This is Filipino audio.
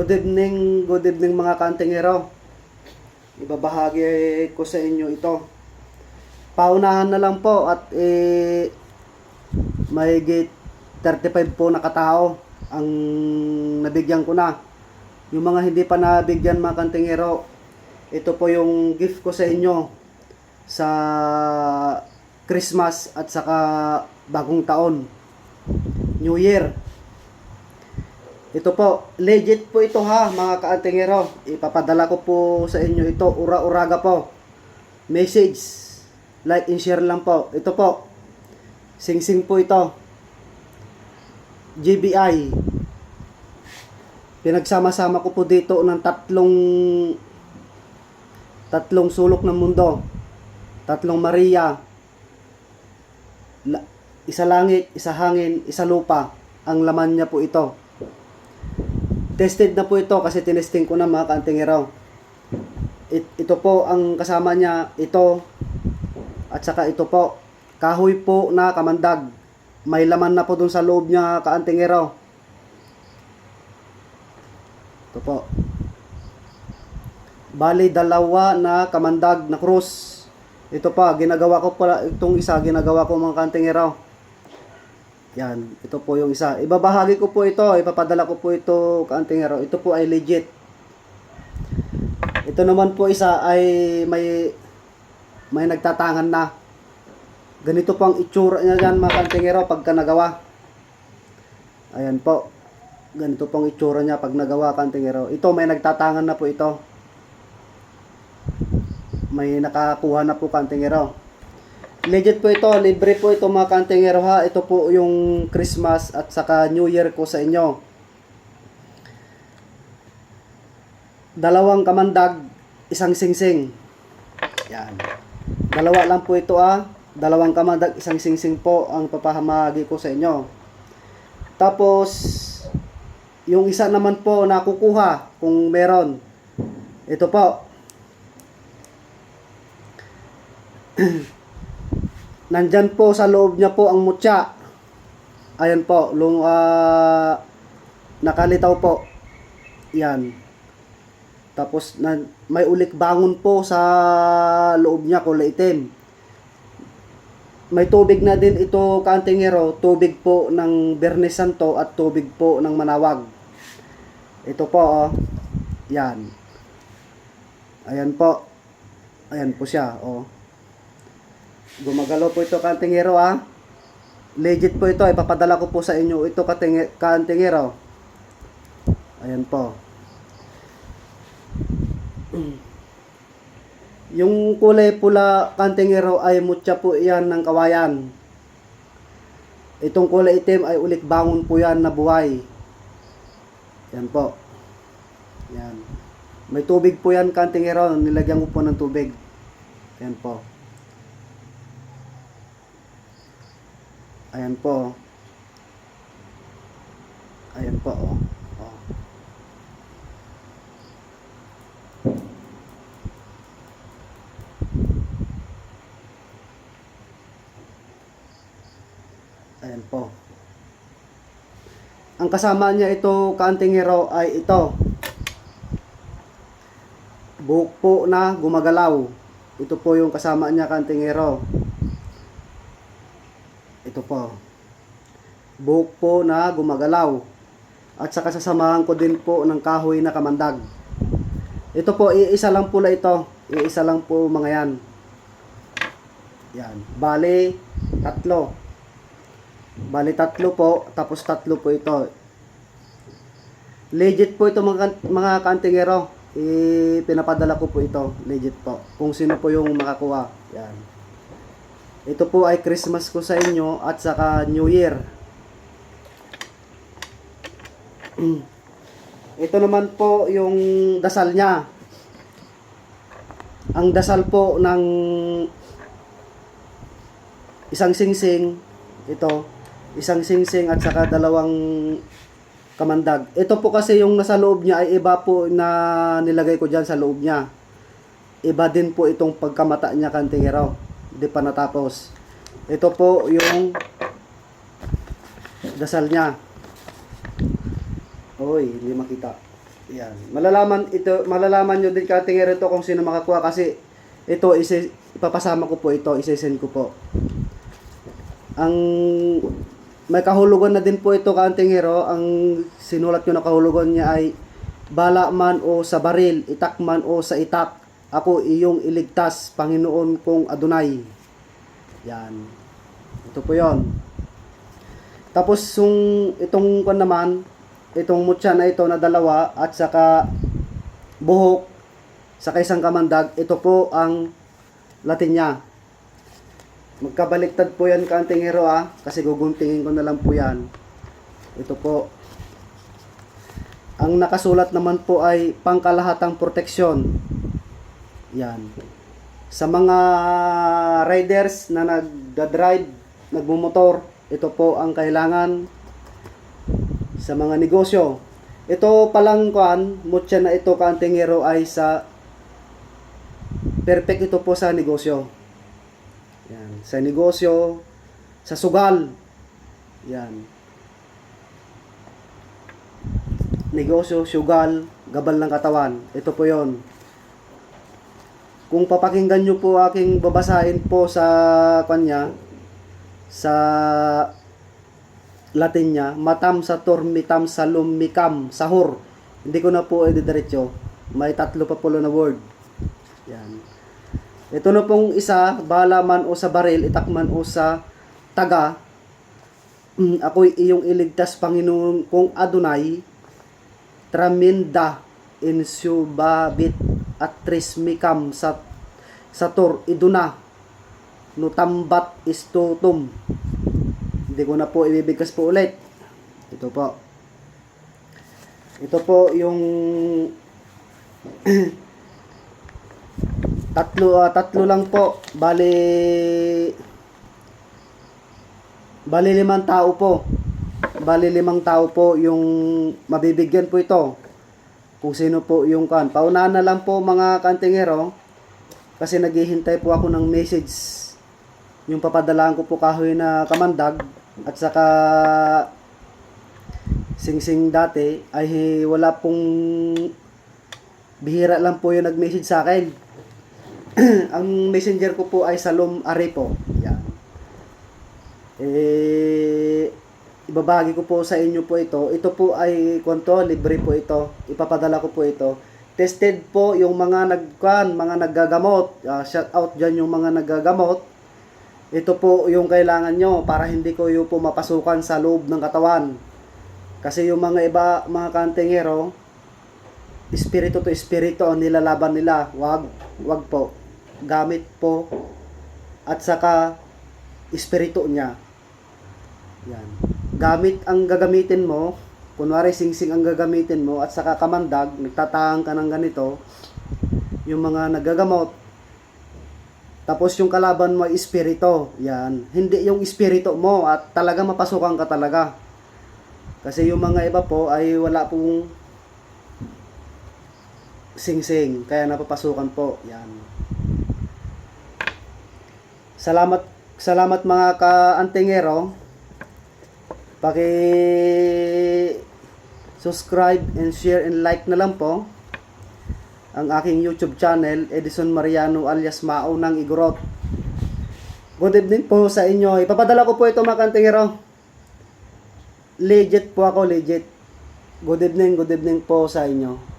Good evening, good evening mga kantingero. Ibabahagi ko sa inyo ito. Paunahan na lang po at eh, may gate 35 po na katao ang nabigyan ko na. Yung mga hindi pa nabigyan mga kantingero, ito po yung gift ko sa inyo sa Christmas at saka bagong taon. New Year. Ito po, legit po ito ha mga kaantingero. Ipapadala ko po sa inyo ito, ura-uraga po. Message, like and share lang po. Ito po, sing-sing po ito. GBI. Pinagsama-sama ko po dito ng tatlong tatlong sulok ng mundo. Tatlong Maria. Isa langit, isa hangin, isa lupa. Ang laman niya po ito. Tested na po ito kasi tinesting ko na mga kantingero. It, ito po ang kasama niya, ito at saka ito po. Kahoy po na kamandag. May laman na po dun sa loob niya kaantingero. Ito po. Bali dalawa na kamandag na cross. Ito pa, ginagawa ko pala itong isa, ginagawa ko mga kantingero. Yan, ito po yung isa. Ibabahagi ko po ito, ipapadala ko po ito kaantingero. Ito po ay legit. Ito naman po isa ay may may nagtatangan na. Ganito po ang itsura niya yan mga kantingero pagka nagawa. Ayan po. Ganito po ang itsura niya pag nagawa kantingero. Ito may nagtatangan na po ito. May nakakuha na po kantingero. Legit po ito, libre po ito mga kantingero ha. Ito po yung Christmas at saka New Year ko sa inyo. Dalawang kamandag, isang singsing. Yan. Dalawa lang po ito ah. Dalawang kamandag, isang singsing po ang papahamagi ko sa inyo. Tapos, yung isa naman po na kukuha kung meron. Ito po. Nandyan po sa loob niya po ang mutya. Ayan po, lung ah, nakalitaw po. Yan. Tapos na, may ulik bangon po sa loob niya kulay itim. May tubig na din ito kantingero, tubig po ng Bernes Santo at tubig po ng Manawag. Ito po oh. Yan. Ayan po. Ayan po siya oh. Gumagalaw po ito kantingero ah. Legit po ito, ipapadala ko po sa inyo ito kantingero. Ayan po. Yung kulay pula kantingero ay mutya po yan ng kawayan. Itong kulay itim ay ulit bangon po yan na buhay. Yan po. Yan. May tubig po yan kantingero. Nilagyan ko po ng tubig. Yan po. Ayan po. Ayan po. Oh. Oh. Ayan po. Ang kasama niya ito, kantingero, ay ito. Buhok po na gumagalaw. Ito po yung kasama niya, kantingero. Ito po. Buhok po na gumagalaw. At saka sasamahan ko din po ng kahoy na kamandag. Ito po, iisa lang pula ito. Iisa lang po mga yan. Yan. Bali, tatlo. Bali, tatlo po. Tapos tatlo po ito. Legit po ito mga, mga kantingero. I, pinapadala ko po ito. Legit po. Kung sino po yung makakuha. Yan. Ito po ay Christmas ko sa inyo at saka New Year. Ito naman po yung dasal niya. Ang dasal po ng isang singsing, ito, isang singsing at saka dalawang kamandag. Ito po kasi yung nasa loob niya ay iba po na nilagay ko dyan sa loob niya. Iba din po itong pagkamata niya kantingero. Hindi pa natapos. Ito po yung dasal niya. Oy, hindi makita. Yan. Malalaman ito, malalaman nyo din katingero ito kung sino makakuha kasi ito isi, ipapasama ko po ito, isesend ko po. Ang may kahulugan na din po ito katingero, ang sinulat ko na kahulugan niya ay bala man o sa baril, itak man o sa itak, ako iyong iligtas, Panginoon kong Adonai. Yan. Ito po yon. Tapos yung itong kon naman, itong mutya na ito na dalawa at saka buhok sa isang kamandag, ito po ang Latin niya. Magkabaliktad po yan kantingero ah, kasi guguntingin ko na lang po yan. Ito po. Ang nakasulat naman po ay pangkalahatang proteksyon. Yan. Sa mga riders na nagda-drive, nagmumotor, ito po ang kailangan sa mga negosyo. Ito palang kuan, mutya na ito kantingero ay sa perfect ito po sa negosyo. Yan, sa negosyo, sa sugal. Yan. Negosyo, sugal, gabal ng katawan. Ito po 'yon. Kung papakinggan nyo po aking babasahin po sa kanya, sa Latin niya, matam sa mitam sa mikam, sahur. Hindi ko na po edidiretso. May tatlo pa po na word. Yan. Ito na pong isa, bala man o sa baril, itakman o sa taga, mm, ako'y iyong iligtas, Panginoon kong Adonai, traminda insubabit at trismikam sa sator iduna nutambat istutum hindi ko na po ibibigkas po ulit. Ito po. Ito po yung tatlo ah, tatlo lang po. Bali bali limang tao po. Bali limang tao po yung mabibigyan po ito. Kung sino po yung kan. Paunahan na lang po mga kantingero kasi naghihintay po ako ng message. Yung papadalaan ko po kahoy na kamandag at saka sing-sing dati ay wala pong bihira lang po yung nag-message sa akin. Ang messenger ko po ay Salom Arepo. Yan. Eh, ibabagi ko po sa inyo po ito. Ito po ay kwento, libre po ito. Ipapadala ko po ito. Tested po yung mga nagkan, mga naggagamot. Ah, shout out diyan yung mga naggagamot. Ito po yung kailangan nyo para hindi ko yung po mapasukan sa loob ng katawan. Kasi yung mga iba, mga kantingero, espiritu to espiritu ang nilalaban nila. Wag, wag po. Gamit po. At saka, espiritu niya. Yan. Gamit ang gagamitin mo, kunwari singsing ang gagamitin mo, at saka kamandag, nagtatahang ka ng ganito, yung mga nagagamot, tapos yung kalaban mo ay espiritu. Yan. Hindi yung espiritu mo at talaga mapasukan ka talaga. Kasi yung mga iba po ay wala pong sing-sing. Kaya napapasukan po. Yan. Salamat salamat mga ka-antingero. Paki subscribe and share and like na lang po ang aking YouTube channel, Edison Mariano alias Mao ng Igorot. Good evening po sa inyo. Ipapadala ko po ito mga kantingero. Legit po ako, legit. Good evening, good evening po sa inyo.